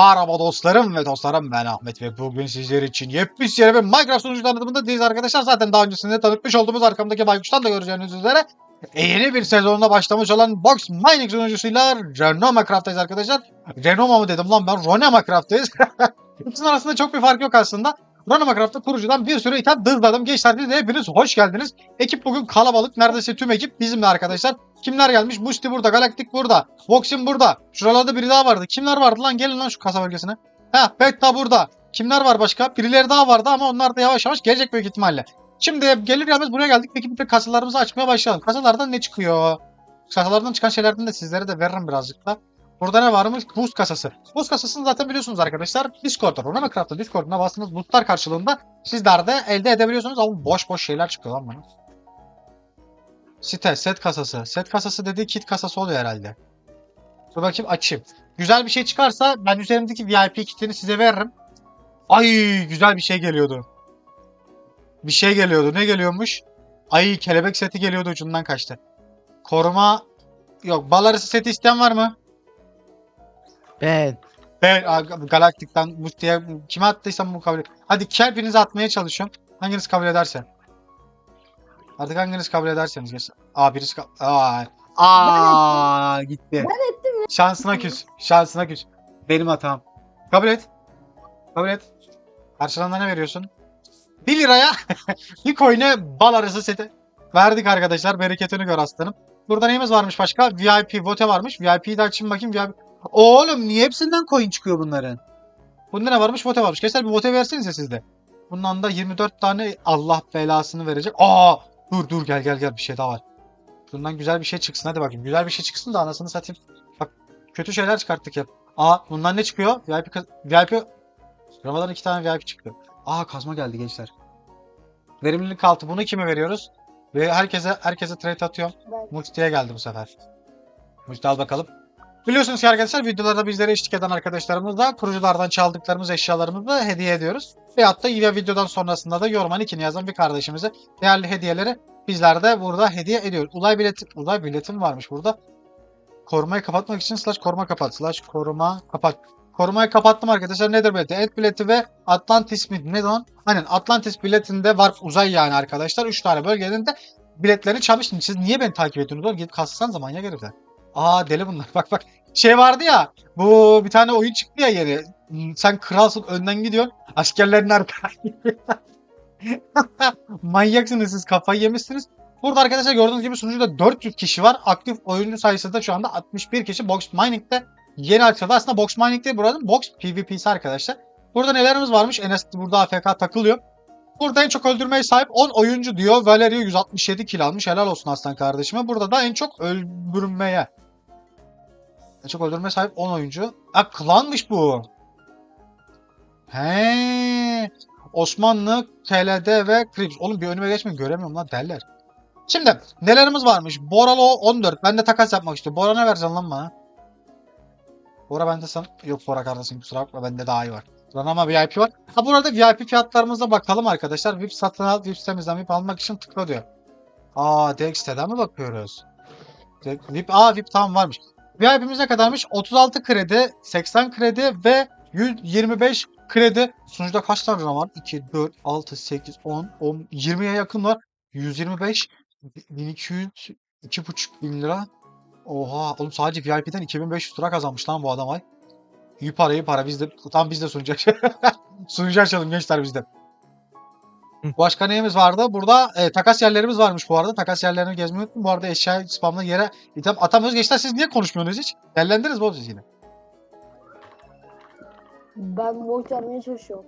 Merhaba dostlarım ve dostlarım ben Ahmet ve bugün sizler için yepyeni bir Minecraft sunucu tanıtımındayız arkadaşlar. Zaten daha öncesinde tanıtmış olduğumuz arkamdaki baykuştan da göreceğiniz üzere e, yeni bir sezonuna başlamış olan Box Mining sunucusuyla Renoma Craft'tayız arkadaşlar. Renoma mı dedim lan ben Ronema Craft'tayız. İkisinin arasında çok bir fark yok aslında. Ronema Craft'ta kurucudan bir sürü item dızladım. Gençler de hepiniz hoş geldiniz. Ekip bugün kalabalık. Neredeyse tüm ekip bizimle arkadaşlar. Kimler gelmiş? Musti burada, Galaktik burada, Voxin burada. Şuralarda biri daha vardı. Kimler vardı lan? Gelin lan şu kasa bölgesine. Ha, Betta burada. Kimler var başka? Birileri daha vardı ama onlar da yavaş yavaş gelecek büyük ihtimalle. Şimdi gelir gelmez buraya geldik. Peki bir kasalarımızı açmaya başlayalım. Kasalardan ne çıkıyor? Kasalardan çıkan şeylerden de sizlere de veririm birazcık da. Burada ne varmış? Boost kasası. Boost kasasını zaten biliyorsunuz arkadaşlar. Discord'da, Ronama Craft'ta Discord'una bastığınız boostlar karşılığında sizler de elde edebiliyorsunuz. Ama boş boş şeyler çıkıyor lan bana. Site, set kasası. Set kasası dediği kit kasası oluyor herhalde. Dur bakayım açayım. Güzel bir şey çıkarsa ben üzerimdeki VIP kitini size veririm. Ay güzel bir şey geliyordu. Bir şey geliyordu. Ne geliyormuş? Ay kelebek seti geliyordu ucundan kaçtı. Koruma yok. Bal arası seti isteyen var mı? Ben. Ben a, Galaktik'ten Musti'ye kime attıysam bu kabul et. Hadi iki hepinizi atmaya çalışıyorum. Hanginiz kabul ederse. Artık hanginiz kabul ederseniz. Geç. Aa birisi kabul... Aa, aa gitti. Ben ettim Şansına küs. Şansına küs. Benim hatam. Kabul et. Kabul et. Karşılığında ne veriyorsun? 1 liraya bir coin'e bal arası seti. Verdik arkadaşlar. Bereketini gör aslanım. Burada neyimiz varmış başka? VIP vote varmış. VIP'yi de açayım bakayım. VIP... Oğlum niye hepsinden coin çıkıyor bunların? Bunda ne varmış? Vote varmış. Gençler bir vote versenize siz de. Bundan da 24 tane Allah belasını verecek. Aa! Dur dur gel gel gel bir şey daha var. Bundan güzel bir şey çıksın hadi bakayım. Güzel bir şey çıksın da anasını satayım. Bak kötü şeyler çıkarttık hep. Aa bundan ne çıkıyor? VIP VIP Ramazan iki tane VIP çıktı. Aa kazma geldi gençler. Verimlilik altı bunu kime veriyoruz? Ve herkese herkese trade atıyorum. Musti'ye geldi bu sefer. Musti al bakalım. Biliyorsunuz ki arkadaşlar videolarda bizlere eşlik eden arkadaşlarımızla kuruculardan çaldıklarımız eşyalarımızı hediye ediyoruz. Veyahut da yine videodan sonrasında da yorman ikini yazan bir kardeşimize değerli hediyeleri bizler de burada hediye ediyoruz. Ulay bileti, ulay biletim varmış burada. Korumayı kapatmak için slash koruma kapat slash koruma kapat. Korumayı kapattım arkadaşlar. Nedir bileti? Et bileti ve Atlantis mi? Ne lan? Aynen Atlantis biletinde var uzay yani arkadaşlar. 3 tane bölgenin de biletlerini çalmıştım. Siz niye beni takip ediyorsunuz? Oğlum gidip kassanız zaman ya herifler. Aa deli bunlar. Bak bak. Şey vardı ya. Bu bir tane oyun çıktı ya yeni. Hmm, Sen kralsın önden gidiyorsun. Askerlerin arkasında. Manyaksınız siz kafayı yemişsiniz. Burada arkadaşlar gördüğünüz gibi sunucuda 400 kişi var. Aktif oyuncu sayısı da şu anda 61 kişi. Box Mining'de yeni açıldı. Aslında Box Mining değil buranın Box PvP'si arkadaşlar. Burada nelerimiz varmış? Enes burada AFK takılıyor. Burada en çok öldürmeye sahip 10 oyuncu diyor. Valerio 167 kill almış. Helal olsun aslan kardeşime. Burada da en çok öldürmeye. En çok öldürmeye sahip 10 oyuncu. Ha klanmış bu. He. Osmanlı, TLD ve Krips. Oğlum bir önüme geçmeyin göremiyorum lan derler. Şimdi nelerimiz varmış? Boralo 14. Ben de takas yapmak istiyorum. Bora ne vereceksin lan bana? Bora bende san... Yok Bora kardeşim kusura bakma bende daha iyi var. Lan ama VIP var. Ha burada VIP fiyatlarımıza bakalım arkadaşlar. VIP satın al, VIP sitemizden VIP almak için tıkla diyor. Aa direkt siteden mi bakıyoruz? Direkt, VIP, aa VIP tamam varmış. VIP'imiz ne kadarmış? 36 kredi, 80 kredi ve 125 kredi. Sunucuda kaç tane var? 2, 4, 6, 8, 10, 10, 20'ye yakın var. 125, 1200, 2,5 bin lira. Oha oğlum sadece VIP'den 2500 lira kazanmış lan bu adam ay. İyi para iyi para biz de tam biz de sunucu sunucu açalım gençler bizde. Başka neyimiz vardı? Burada e, takas yerlerimiz varmış bu arada. Takas yerlerini gezmeyi unutmayın. Bu arada eşya spamla yere item atamıyoruz. Gençler siz niye konuşmuyorsunuz hiç? Yerlendiniz mi oğlum siz yine? Ben bok yapmaya çalışıyorum.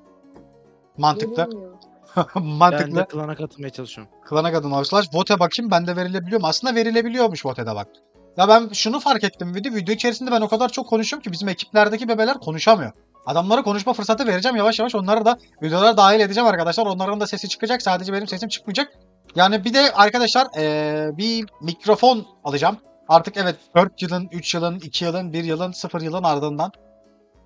Mantıklı. Gelemiyor. Ben Mantıklı. de klana katılmaya çalışıyorum. Klana kadın slash vote bakayım ben de verilebiliyor mu? Aslında verilebiliyormuş vote'de bak. Ya ben şunu fark ettim video. Video içerisinde ben o kadar çok konuşuyorum ki bizim ekiplerdeki bebeler konuşamıyor. Adamlara konuşma fırsatı vereceğim yavaş yavaş onları da videolara dahil edeceğim arkadaşlar. Onların da sesi çıkacak. Sadece benim sesim çıkmayacak. Yani bir de arkadaşlar eee, bir mikrofon alacağım. Artık evet 4 yılın, 3 yılın, 2 yılın, 1 yılın, 0 yılın ardından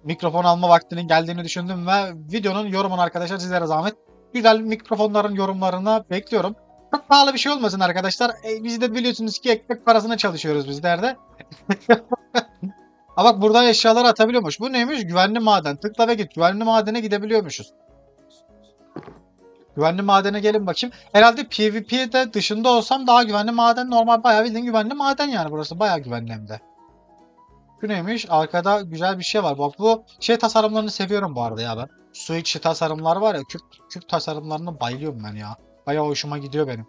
mikrofon alma vaktinin geldiğini düşündüm ve videonun yorumunu arkadaşlar sizlere zahmet. Güzel mikrofonların yorumlarını bekliyorum. Çok pahalı bir şey olmasın arkadaşlar. E, biz de biliyorsunuz ki ekmek parasına çalışıyoruz bizler de. Ha bak burada eşyalar atabiliyormuş. Bu neymiş? Güvenli maden. Tıkla ve git. Güvenli madene gidebiliyormuşuz. Güvenli madene gelin bakayım. Herhalde PvP'de dışında olsam daha güvenli maden normal bayağı bildiğin güvenli maden yani burası bayağı güvenli hem de. Bu neymiş? Arkada güzel bir şey var. Bak bu şey tasarımlarını seviyorum bu arada ya ben. Su içi tasarımlar var ya küp, küp tasarımlarına bayılıyorum ben ya. Bayağı hoşuma gidiyor benim.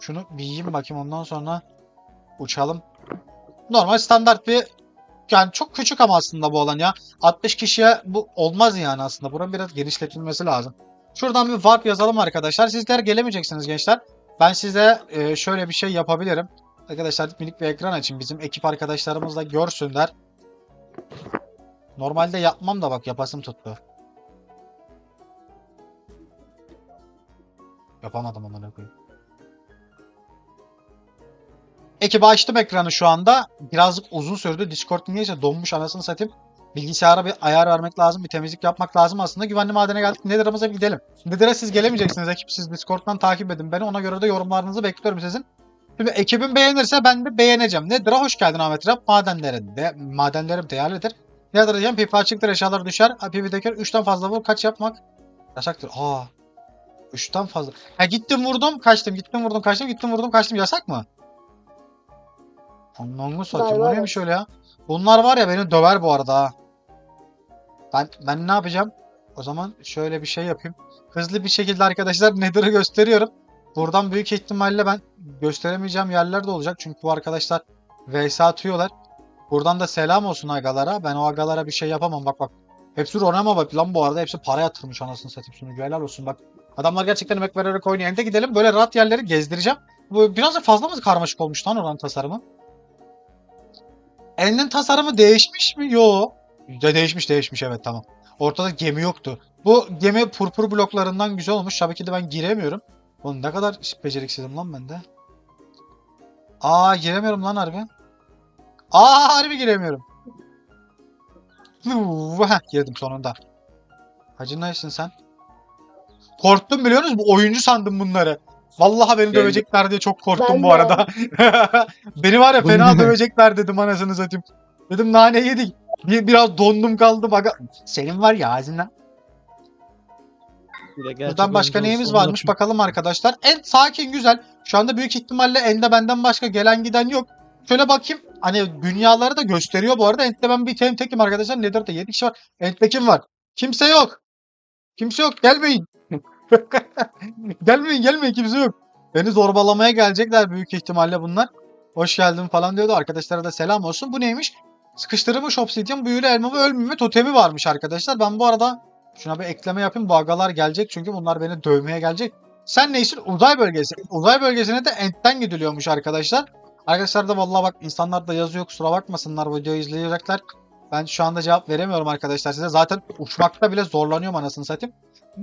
Şunu bir yiyeyim bakayım ondan sonra uçalım. Normal standart bir yani çok küçük ama aslında bu alan ya. 60 kişiye bu olmaz yani aslında. Buranın biraz genişletilmesi lazım. Şuradan bir warp yazalım arkadaşlar. Sizler gelemeyeceksiniz gençler. Ben size e, şöyle bir şey yapabilirim. Arkadaşlar minik bir ekran açın. Bizim ekip arkadaşlarımız da görsünler. Normalde yapmam da bak yapasım tuttu. Yapamadım amına koyayım. Ekibi açtım ekranı şu anda. Birazcık uzun sürdü. Discord niyeyse donmuş anasını satayım. Bilgisayara bir ayar vermek lazım. Bir temizlik yapmak lazım aslında. Güvenli madene geldik. Nether'ımıza bir gidelim. Nether'a siz gelemeyeceksiniz ekip. Siz Discord'dan takip edin beni. Ona göre de yorumlarınızı bekliyorum sizin. Şimdi ekibim beğenirse ben de beğeneceğim. Nether'a hoş geldin Ahmet Rap. Madenlerin de, madenlerim değerlidir. Nether diyeceğim. Pipi açıktır. Eşyalar düşer. Pipi'deki 3'ten fazla vur. Kaç yapmak? Yasaktır. Aa. 3'ten fazla. Ha gittim vurdum. Kaçtım. Gittim vurdum. Kaçtım. Gittim vurdum. Kaçtım. Yasak mı? Allah'ını satayım. Bu Galiba neymiş öyle ya? Bunlar var ya beni döver bu arada ha. Ben, ben ne yapacağım? O zaman şöyle bir şey yapayım. Hızlı bir şekilde arkadaşlar Nether'ı gösteriyorum. Buradan büyük ihtimalle ben gösteremeyeceğim yerler de olacak. Çünkü bu arkadaşlar vs atıyorlar. Buradan da selam olsun agalara. Ben o agalara bir şey yapamam. Bak bak. Hepsi Ronema bak lan bu arada. Hepsi para yatırmış anasını satayım. Sunucu helal olsun bak. Adamlar gerçekten emek vererek oynuyor. Ende gidelim. Böyle rahat yerleri gezdireceğim. Bu biraz da fazla mı karmaşık olmuş lan oranın tasarımı? Elinin tasarımı değişmiş mi? Yo. De değişmiş değişmiş evet tamam. Ortada gemi yoktu. Bu gemi purpur bloklarından güzel olmuş. Tabii ki de ben giremiyorum. Oğlum ne kadar beceriksizim lan ben de. Aa giremiyorum lan harbi. Aa harbi giremiyorum. Heh, girdim sonunda. Hacı nesin sen? Korktum biliyor musunuz? Bu oyuncu sandım bunları. Vallahi beni Geldim. dövecekler diye çok korktum Ben bu de. arada. beni var ya fena dövecekler dedim anasını satayım. Dedim nane yedik. Bir, biraz dondum kaldım. Aga. Senin var ya ağzından. De Buradan başka neyimiz olsun, varmış da- bakalım arkadaşlar. En sakin güzel. Şu anda büyük ihtimalle End'de benden başka gelen giden yok. Şöyle bakayım. Hani dünyaları da gösteriyor bu arada. End'de ben bir tem tekim arkadaşlar. Nether'da 7 kişi var. End'de kim var? Kimse yok. Kimse yok. Gelmeyin. gelmeyin gelmeyin kimse yok. Beni zorbalamaya gelecekler büyük ihtimalle bunlar. Hoş geldin falan diyordu. Arkadaşlara da selam olsun. Bu neymiş? Sıkıştırılmış obsidyen büyülü elma ve ölmeme totemi varmış arkadaşlar. Ben bu arada şuna bir ekleme yapayım. Bu agalar gelecek çünkü bunlar beni dövmeye gelecek. Sen neysin? Uzay bölgesi. Uzay bölgesine de Ent'ten gidiliyormuş arkadaşlar. Arkadaşlar da vallahi bak insanlar da yazıyor kusura bakmasınlar videoyu izleyecekler. Ben şu anda cevap veremiyorum arkadaşlar size. Zaten uçmakta bile zorlanıyorum anasını satayım.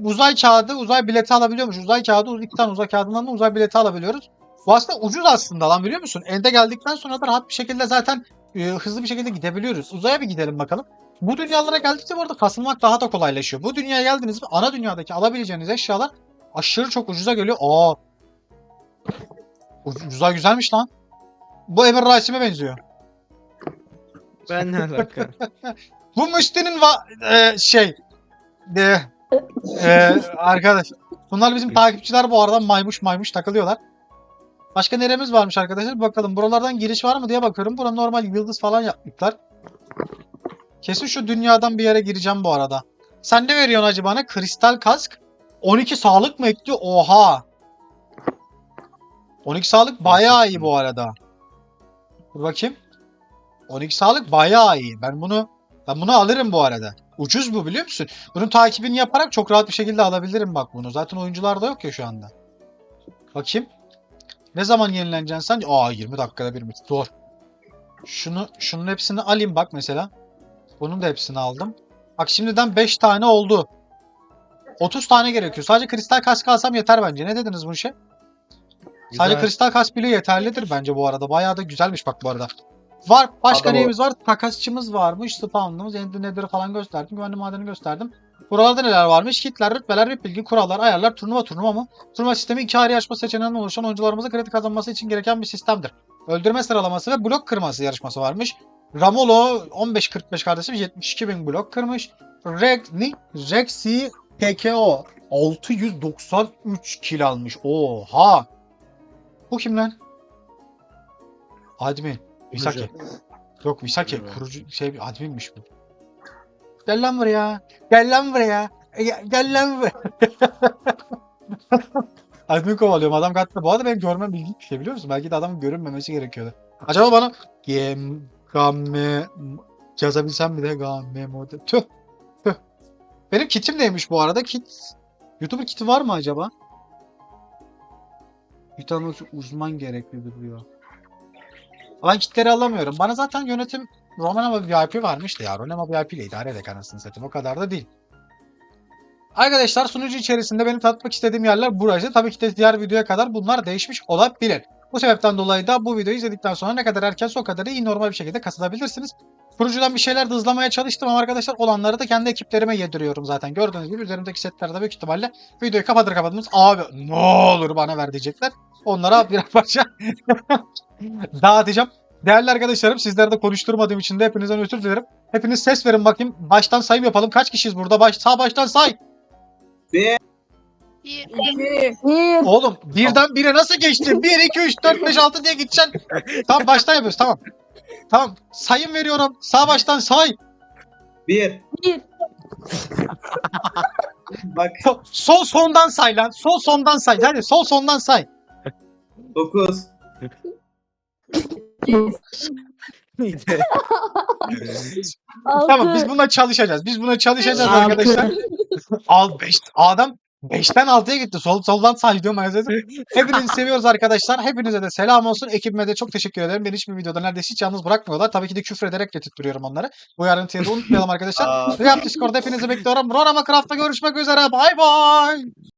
Uzay kağıdı, uzay bileti alabiliyormuş. Uzay kağıdı, iki tane uzay kağıdından da uzay bileti alabiliyoruz. Bu aslında ucuz aslında lan biliyor musun? Ende geldikten sonra da rahat bir şekilde zaten e, hızlı bir şekilde gidebiliyoruz. Uzaya bir gidelim bakalım. Bu dünyalara geldikçe bu arada kasılmak daha da kolaylaşıyor. Bu dünyaya geldiniz mi ana dünyadaki alabileceğiniz eşyalar aşırı çok ucuza geliyor. Aa. Uc- Uzay güzelmiş lan. Bu Emir Rasim'e benziyor. Ben ne alaka? Bu Müslü'nün va- e, şey e, e, arkadaş. Bunlar bizim takipçiler bu arada maymuş maymuş takılıyorlar. Başka neremiz varmış arkadaşlar? Bakalım buralardan giriş var mı diye bakıyorum. Bura normal yıldız falan yapmışlar. Kesin şu dünyadan bir yere gireceğim bu arada. Sen ne veriyorsun acaba bana? Kristal kask. 12 sağlık mı ekliyor? Oha. 12 sağlık bayağı iyi bu arada. Dur bakayım. 12 sağlık bayağı iyi. Ben bunu ben bunu alırım bu arada. Ucuz bu biliyor musun? Bunun takibini yaparak çok rahat bir şekilde alabilirim bak bunu. Zaten oyuncularda yok ya şu anda. Bakayım. Ne zaman yenileneceksin sen? Aa 20 dakikada bir mi? Zor. Şunu şunun hepsini alayım bak mesela. Bunun da hepsini aldım. Bak şimdiden 5 tane oldu. 30 tane gerekiyor. Sadece kristal kask alsam yeter bence. Ne dediniz bu işe? Sadece kristal kask bile yeterlidir bence bu arada. Bayağı da güzelmiş bak bu arada. Var. Başka Adam o- neyimiz var? Takasçımız varmış. Spawn'ımız. Ender Nether'ı falan gösterdim. Güvenli madeni gösterdim. Buralarda neler varmış? Kitler, rütbeler, VIP bilgi, kurallar, ayarlar, turnuva turnuva mı? Turnuva sistemi iki ayrı yarışma seçeneğinden oluşan oyuncularımıza kredi kazanması için gereken bir sistemdir. Öldürme sıralaması ve blok kırması yarışması varmış. Ramolo 15.45 kardeşim 72 bin blok kırmış. Rex? Rexy PKO 693 kill almış. Oha. Bu kim lan? Admin. Misaki. Yok Misaki. Evet. Kurucu şey adminmiş bu. Gel lan buraya. Gel lan buraya. Gel, gel lan buraya. admin kovalıyorum. Adam kattı. Bu arada benim görmem ilginç bir şey biliyor musun? Belki de adamın görünmemesi gerekiyordu. Acaba bana gem gamme yazabilsem bir de gamme model. Tüh. Tüh. Benim kitim neymiş bu arada? Kit. YouTuber kiti var mı acaba? Bir tanesi uzman gereklidir diyor. Ben kitleri alamıyorum. Bana zaten yönetim Romanama VIP varmıştı ya. Romanama VIP ile idare edek anasını satayım. O kadar da değil. Arkadaşlar sunucu içerisinde benim tatmak istediğim yerler burası. Tabii ki de diğer videoya kadar bunlar değişmiş olabilir. Bu sebepten dolayı da bu videoyu izledikten sonra ne kadar erken o kadar iyi normal bir şekilde katılabilirsiniz. Kurucudan bir şeyler de hızlamaya çalıştım ama arkadaşlar olanları da kendi ekiplerime yediriyorum zaten. Gördüğünüz gibi üzerimdeki setlerde büyük ihtimalle videoyu kapatır kapatmaz abi ne olur bana ver diyecekler. Onlara birer parça dağıtacağım. Değerli arkadaşlarım sizleri de konuşturmadığım için de hepinizden özür dilerim. Hepiniz ses verin bakayım. Baştan sayım yapalım. Kaç kişiyiz burada? Baş, sağ baştan say. Bir. Bir. Oğlum birden bire nasıl geçtin? 1, 2, 3, 4, 5, 6 diye gideceksin. Tamam baştan yapıyoruz tamam. Tamam sayım veriyorum. Sağ baştan say. Bir. Bir. Bak So- sol sondan say lan. Sol sondan say. Hadi sol sondan say. dokuz. Altı. Tamam biz buna çalışacağız. Biz buna çalışacağız Altı. arkadaşlar. Al 5. Adam 5'ten 6'ya gitti. Sol soldan say diyorum anasını satayım. Hepinizi seviyoruz arkadaşlar. Hepinize de selam olsun. Ekibime de çok teşekkür ederim. Beni hiçbir videoda neredeyse hiç yalnız bırakmıyorlar. Tabii ki de küfür ederek getirtiyorum onları. Bu yarıntıyı da unutmayalım arkadaşlar. Aa. Riyap Discord'da hepinizi bekliyorum. Rorama Craft'ta görüşmek üzere. Bay bay.